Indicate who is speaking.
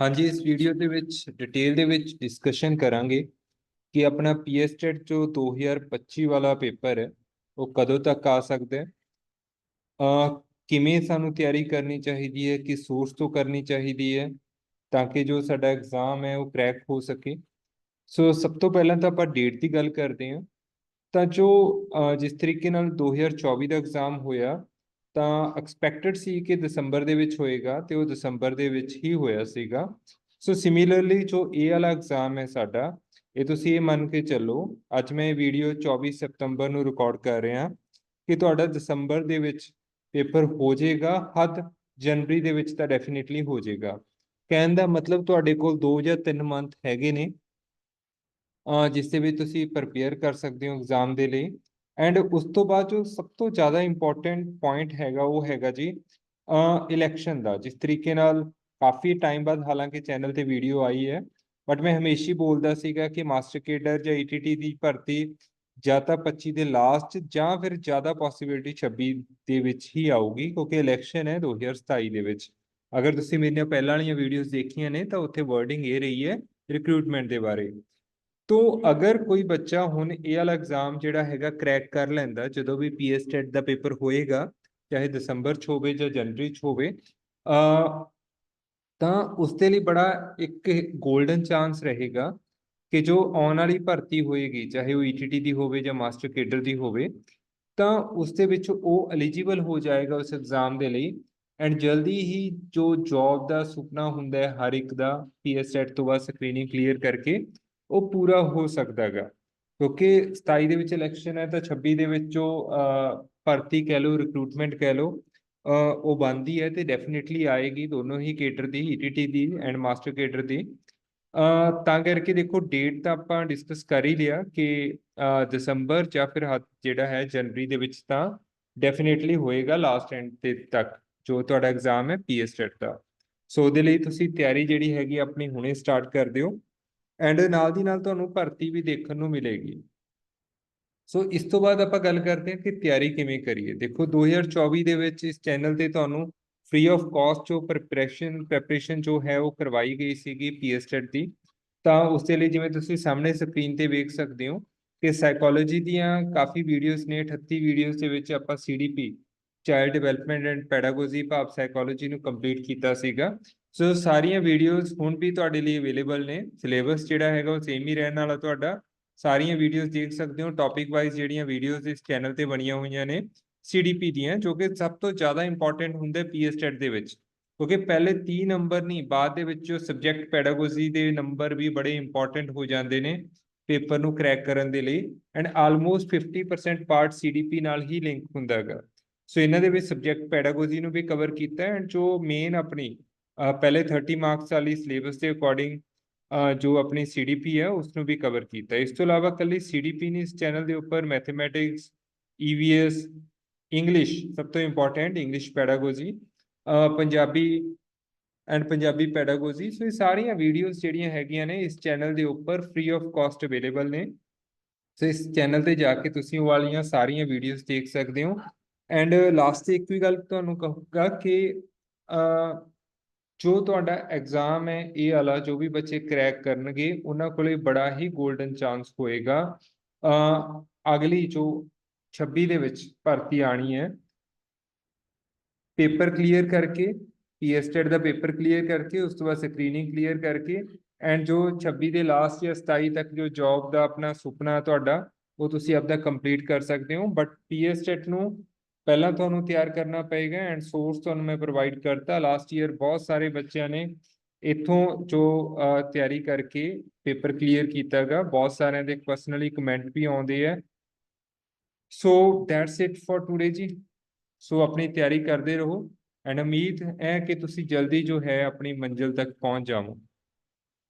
Speaker 1: ਹਾਂਜੀ, ਇਸ ਵੀਡੀਓ ਦੇ ਵਿੱਚ ਡਿਟੇਲ ਦੇ ਵਿੱਚ ਡਿਸਕਸ਼ਨ ਕਰਾਂਗੇ ਕਿ ਆਪਣਾ ਪੀਐਸਟੈਟ ਜੋ 2025 ਵਾਲਾ ਪੇਪਰ ਹੈ, ਉਹ ਕਦੋਂ ਤੱਕ ਆ ਸਕਦਾ ਹੈ? ਅ ਕਿਵੇਂ ਸਾਨੂੰ ਤਿਆਰੀ ਕਰਨੀ ਚਾਹੀਦੀ ਹੈ? ਕਿ ਸੋਰਸ ਤੋਂ ਕਰਨੀ ਚਾਹੀਦੀ ਹੈ? ਤਾਂ ਕਿ ਜੋ ਸਾਡਾ ਐਗਜ਼ਾਮ ਹੈ, ਉਹ ਕ੍ਰੈਕ ਹੋ ਸਕੇ। ਸੋ ਸਭ ਤੋਂ ਪਹਿਲਾਂ ਤਾਂ ਆਪਾਂ ਡੇਟ ਦੀ ਗੱਲ ਕਰਦੇ ਹਾਂ। ਤਾਂ ਜੋ ਜਿਸ ਤਰੀਕੇ ਨਾਲ 2024 ਦਾ ਐਗਜ਼ਾਮ ਹੋਇਆ ਤਾਂ ਐਕਸਪੈਕਟਡ ਸੀ ਕਿ ਦਸੰਬਰ ਦੇ ਵਿੱਚ ਹੋਏਗਾ ਤੇ ਉਹ ਦਸੰਬਰ ਦੇ ਵਿੱਚ ਹੀ ਹੋਇਆ ਸੀਗਾ। ਸੋ ਸਿਮਿਲਰਲੀ ਜੋ ਇਹ ਵਾਲਾ ਐਗਜ਼ਾਮ ਹੈ ਸਾਡਾ, ਇਹ ਤੁਸੀਂ ਇਹ ਮੰਨ ਕੇ ਚੱਲੋ, ਅੱਜ ਮੈਂ ਇਹ ਵੀਡੀਓ 24 ਸਤੰਬਰ ਨੂੰ ਰਿਕਾਰਡ ਕਰ ਰਿਹਾ ਕਿ ਤੁਹਾਡਾ ਦਸੰਬਰ ਦੇ ਵਿੱਚ ਪੇਪਰ ਹੋ ਜਾਏਗਾ, ਹੱਦ ਜਨਵਰੀ ਦੇ ਵਿੱਚ ਤਾਂ ਡੈਫੀਨਿਟਲੀ ਹੋ ਜਾਏਗਾ। ਕਹਿਣ ਦਾ ਮਤਲਬ ਤੁਹਾਡੇ ਕੋਲ 2 ਜਾਂ 3 ਮੰਥ ਹੈਗੇ ਨੇ। ਜਿਸ ਦੇ ਵਿੱਚ ਤੁਸੀਂ ਪ੍ਰਪੇਅਰ ਕਰ ਸਕਦੇ ਹੋ ਐਗਜ਼ਾਮ ਦੇ ਲਈ। ਐਂਡ ਉਸ ਤੋਂ ਬਾਅਦ ਜੋ ਸਭ ਤੋਂ ਜ਼ਿਆਦਾ ਇੰਪੋਰਟੈਂਟ ਪੁਆਇੰਟ ਹੈਗਾ, ਉਹ ਹੈਗਾ ਜੀ ਇਲੈਕਸ਼ਨ ਦਾ। ਜਿਸ ਤਰੀਕੇ ਨਾਲ ਕਾਫੀ ਟਾਈਮ ਬਾਅਦ ਹਾਲਾਂਕਿ ਚੈਨਲ ਤੇ ਵੀਡੀਓ ਆਈ ਹੈ ਬਟ ਮੈਂ ਹਮੇਸ਼ਾ ਹੀ ਬੋਲਦਾ ਸੀਗਾ ਕਿ ਮਾਸਟਰ ਕੇਡਰ ਜਾਂ ਈਟੀਟੀ ਦੀ ਭਰਤੀ ਜਾਂ ਤਾਂ 25 ਦੇ ਲਾਸਟ ਜਾਂ ਫਿਰ ਜ਼ਿਆਦਾ ਪੋਸਿਬਿਲਿਟੀ 26 ਦੇ ਵਿੱਚ ਹੀ ਆਊਗੀ, ਕਿਉਂਕਿ ਇਲੈਕਸ਼ਨ ਹੈ 2027 ਦੇ ਵਿੱਚ। ਅਗਰ ਤੁਸੀਂ ਮੇਰੀਆਂ ਪਹਿਲਾਂ ਵਾਲੀਆਂ ਵੀਡੀਓਜ਼ ਦੇਖੀਆਂ ਨੇ, ਤਾਂ ਉੱਥੇ ਵਰਡਿੰਗ ਇਹ ਰਹੀ ਹੈ ਰਿਕਰੂਟਮੈਂਟ ਦੇ ਬਾਰੇ। ਤੋ ਅਗਰ ਕੋਈ ਬੱਚਾ ਹੁਣ ਇਹ ਵਾਲਾ ਐਗਜ਼ਾਮ ਜਿਹੜਾ ਹੈਗਾ ਕ੍ਰੈਕ ਕਰ ਲੈਂਦਾ, ਜਦੋਂ ਵੀ ਪੀਐਸਟੈਟ ਦਾ ਪੇਪਰ ਹੋਏਗਾ, ਚਾਹੇ ਦਸੰਬਰ 'ਚ ਹੋਵੇ ਜਾਂ ਜਨਵਰੀ 'ਚ ਹੋਵੇ, ਅ, ਤਾਂ ਉਸ ਦੇ ਲਈ ਬੜਾ ਇੱਕ 골ਡਨ ਚਾਂਸ ਰਹੇਗਾ ਕਿ ਜੋ ਆਉਣ ਵਾਲੀ ਭਰਤੀ ਹੋਏਗੀ, ਚਾਹੇ ਉਹ ਈਟੀਟੀ ਦੀ ਹੋਵੇ ਜਾਂ ਮਾਸਟਰ ਕੇਡਰ ਦੀ ਹੋਵੇ, ਤਾਂ ਉਸ ਦੇ ਵਿੱਚ ਉਹ ਐਲੀਜੀਬਲ ਹੋ ਜਾਏਗਾ ਉਸ ਐਗਜ਼ਾਮ ਦੇ ਲਈ ਐਂਡ ਜਲਦੀ ਹੀ ਜੋ ਜੌਬ ਦਾ ਸੁਪਨਾ ਹੁੰਦਾ ਹੈ, ਹਰ ਇੱਕ ਦਾ ਪੀਐਸਟੈਟ ਤੋਂ ਬਾਅਦ ਸਕਰੀਨਿੰਗ ਕਲੀਅਰ ਕਰਕੇ ਉਹ ਪੂਰਾ ਹੋ ਸਕਦਾ ਹੈਗਾ। ਕਿਉਂਕਿ 27 ਦੇ ਵਿੱਚ ਇਲੈਕਸ਼ਨ ਹੈ ਤਾਂ 26 ਦੇ ਵਿੱਚ ਉਹ ਭਰਤੀ ਕਹਿ ਲਓ ਰਿਕਰੂਟਮੈਂਟ ਕਹਿ ਲਓ ਉਹ ਬਣਦੀ ਹੈ ਤੇ ਡੈਫੀਨਿਟਲੀ ਆਏਗੀ, ਦੋਨੋਂ ਹੀ ਕੇਡਰ ਦੀ ਈਟੀਟੀ ਦੀ ਐਂਡ ਮਾਸਟਰ ਕੇਡਰ ਦੀ। ਤਾਂ ਕਰਕੇ ਦੇਖੋ ਡੇਟ ਤਾਂ ਆਪਾਂ ਡਿਸਕਸ ਕਰ ਹੀ ਲਿਆ ਕਿ ਦਸੰਬਰ ਜਾਂ ਫਿਰ ਹੱਦ ਜਿਹੜਾ ਹੈ ਜਨਵਰੀ ਦੇ ਵਿੱਚ ਤਾਂ ਡੈਫੀਨਿਟਲੀ ਹੋਏਗਾ ਲਾਸਟ ਐਂਡ ਤੇ ਤੱਕ, ਜੋ ਤੁਹਾਡਾ ਐਗਜ਼ਾਮ ਹੈ ਪੀਐਸਟੈਟ ਦਾ। ਸੋ ਉਹਦੇ ਲਈ ਤੁਸੀਂ ਤਿਆਰੀ ਜਿਹੜੀ ਹੈਗੀ ਆਪਣੀ ਹੁਣੇ ਸਟਾਰਟ ਕਰ ਦਿਓ। ਐਂਡ ਨਾਲ ਦੀ ਨਾਲ ਤੁਹਾਨੂੰ ਭਰਤੀ ਵੀ ਦੇਖਣ ਨੂੰ ਮਿਲੇਗੀ। ਸੋ ਇਸ ਤੋਂ ਬਾਅਦ ਆਪਾਂ ਗੱਲ ਕਰਦੇ ਹਾਂ ਕਿ ਤਿਆਰੀ ਕਿਵੇਂ ਕਰੀਏ। ਦੇਖੋ 2024 ਦੇ ਵਿੱਚ ਇਸ ਚੈਨਲ ਤੇ ਤੁਹਾਨੂੰ ਫ੍ਰੀ ਆਫ ਕਾਸਟ ਜੋ ਪ੍ਰੈਪਰੇਸ਼ਨ ਪ੍ਰੈਪਰੇਸ਼ਨ ਜੋ ਹੈ ਉਹ ਕਰਵਾਈ ਗਈ ਸੀਗੀ ਪੀਐਸਟੈਟ ਦੀ ਤਾਂ ਉਸ ਦੇ ਲਈ ਜਿਵੇਂ ਤੁਸੀਂ ਸਾਹਮਣੇ ਸਕਰੀਨ ਤੇ ਵੇਖ ਸਕਦੇ ਹੋ ਕਿ ਸਾਈਕੋਲੋਜੀ ਦੀਆਂ ਕਾਫੀ ਵੀਡੀਓਜ਼ ਨੇ 38 ਵੀਡੀਓਜ਼ ਦੇ ਵਿੱਚ ਆਪਾਂ CDP child development and pedagogy ਭਾਵ ਸਾਈਕੋਲੋਜੀ ਨੂੰ ਕੰਪਲੀਟ ਕੀਤਾ ਸੀਗਾ। ਸੋ ਸਾਰੀਆਂ ਵੀਡੀਓਜ਼ ਹੁਣ ਵੀ ਤੁਹਾਡੇ ਲਈ ਅਵੇਲੇਬਲ ਨੇ। ਸਿਲੇਬਸ ਜਿਹੜਾ ਹੈਗਾ ਉਹ ਸੇਮ ਹੀ ਰਹਿਣ ਵਾਲਾ ਤੁਹਾਡਾ। ਸਾਰੀਆਂ ਵੀਡੀਓਜ਼ ਦੇਖ ਸਕਦੇ ਹੋ। ਟੌਪਿਕ ਵਾਈਜ਼ ਜਿਹੜੀਆਂ ਵੀਡੀਓਜ਼ ਇਸ ਚੈਨਲ ਤੇ ਬਣੀਆਂ ਹੋਈਆਂ ਨੇ ਸੀਡੀਪੀ ਦੀਆਂ, ਜੋ ਕਿ ਸਭ ਤੋਂ ਜ਼ਿਆਦਾ ਇੰਪੋਰਟੈਂਟ ਹੁੰਦੇ ਪੀਐਸਟੈਟ ਦੇ ਵਿੱਚ। ਕਿਉਂਕਿ ਪਹਿਲੇ 30 ਨੰਬਰ ਨਹੀਂ, ਬਾਅਦ ਦੇ ਵਿੱਚ ਜੋ ਸਬਜੈਕਟ ਪੈਡਾਗੋਜੀ ਦੇ ਨੰਬਰ ਵੀ ਬੜੇ ਇੰਪੋਰਟੈਂਟ ਹੋ ਜਾਂਦੇ ਨੇ ਪੇਪਰ ਨੂੰ ਕ੍ਰੈਕ ਕਰਨ ਦੇ ਲਈ। ਐਂਡ ਆਲਮੋਸਟ 50% ਪਾਰਟ ਸੀਡੀਪੀ ਨਾਲ ਹੀ ਲਿੰਕ ਹੁੰਦਾ ਹੈਗਾ। ਸੋ ਇਹਨਾਂ ਦੇ ਵਿੱਚ ਸਬਜੈਕਟ ਪੈਡਾਗੋਜੀ ਨੂੰ ਵੀ ਕਵਰ ਕੀਤਾ ਐਂਡ ਜੋ ਮੇਨ ਆਪਣੀ ਪਹਿਲੇ 30 ਮਾਰਕਸ ਵਾਲੀ ਸਿਲੇਬਸ ਦੇ ਅਕੋਰਡਿੰਗ ਜੋ ਆਪਣੀ ਸੀਡੀਪੀ ਹੈ ਉਸ ਨੂੰ ਵੀ ਕਵਰ ਕੀਤਾ। ਇਸ ਤੋਂ ਇਲਾਵਾ ਕੱਲੀ ਸੀਡੀਪੀ ਨਹੀਂ, ਇਸ ਚੈਨਲ ਦੇ ਉੱਪਰ ਮੈਥਮੈਟਿਕਸ ਈਵੀਐਸ ਇੰਗਲਿਸ਼ ਸਭ ਤੋਂ important English pedagogy Punjabi and Punjabi pedagogy so ਇਹ ਸਾਰੀਆਂ ਵੀਡੀਓਜ਼ ਜਿਹੜੀਆਂ ਹੈਗੀਆਂ ਨੇ, ਇਸ ਚੈਨਲ ਦੇ ਉੱਪਰ ਫ੍ਰੀ ਆਫ ਕਾਸਟ ਅਵੇਲੇਬਲ ਨੇ। ਸੋ ਇਸ ਚੈਨਲ ਤੇ ਜਾ ਕੇ ਤੁਸੀਂ ਉਹ ਵਾਲੀਆਂ ਸਾਰੀਆਂ ਵੀਡੀਓਜ਼ ਦੇਖ ਸਕਦੇ ਹੋ। ਐਂਡ ਲਾਸਟ ਤੇ ਇੱਕ ਵੀ ਗੱਲ ਤੁਹਾਨੂੰ ਕਹੂੰਗਾ ਕਿ ਜੋ ਤੁਹਾਡਾ ਐਗਜ਼ਾਮ ਹੈ, ਇਹ ਵਾਲਾ ਜੋ ਵੀ ਬੱਚੇ ਕ੍ਰੈਕ ਕਰਨਗੇ, ਉਹਨਾਂ ਕੋਲੇ ਬੜਾ ਹੀ 골ਡਨ ਚਾਂਸ ਹੋਏਗਾ ਅਗਲੀ ਜੋ 26 ਦੇ ਵਿੱਚ ਭਰਤੀ ਆਣੀ ਹੈ, ਪੇਪਰ ਕਲੀਅਰ ਕਰਕੇ ਪੀਐਸਟੈਟ ਦਾ ਪੇਪਰ ਕਲੀਅਰ ਕਰਕੇ, ਉਸ ਤੋਂ ਬਾਅਦ ਸਕਰੀਨਿੰਗ ਕਲੀਅਰ ਕਰਕੇ ਐਂਡ ਜੋ 26 ਦੇ ਲਾਸਟ ਜਾਂ 27 ਤੱਕ ਜੋ ਜੌਬ ਦਾ ਆਪਣਾ ਸੁਪਨਾ ਤੁਹਾਡਾ, ਉਹ ਤੁਸੀਂ ਆਪਦਾ ਕੰਪਲੀਟ ਕਰ ਸਕਦੇ ਹੋ। ਬਟ ਪੀਐਸਟੈਟ ਨੂੰ ਪਹਿਲਾਂ ਤੁਹਾਨੂੰ ਤਿਆਰ ਕਰਨਾ ਪਏਗਾ ਐਂਡ ਸੋਰਸ ਤੁਹਾਨੂੰ ਮੈਂ ਪ੍ਰੋਵਾਈਡ ਕਰਤਾ। ਲਾਸਟ ਈਅਰ ਬਹੁਤ ਸਾਰੇ ਬੱਚਿਆਂ ਨੇ ਇਥੋਂ ਜੋ ਤਿਆਰੀ ਕਰਕੇ ਪੇਪਰ ਕਲੀਅਰ ਕੀਤਾਗਾ। ਬਹੁਤ ਸਾਰਿਆਂ ਦੇ ਪਰਸਨਲੀ ਕਮੈਂਟ ਵੀ ਆਉਂਦੇ ਆ। So that's it for today ਜੀ। ਸੋ ਆਪਣੀ ਤਿਆਰੀ ਕਰਦੇ ਰਹੋ। ਐਂਡ ਉਮੀਦ ਹੈ ਕਿ ਤੁਸੀਂ ਜਲਦੀ ਜੋ ਹੈ ਆਪਣੀ ਮੰਜ਼ਿਲ ਤੱਕ ਪਹੁੰਚ ਜਾਵੋ।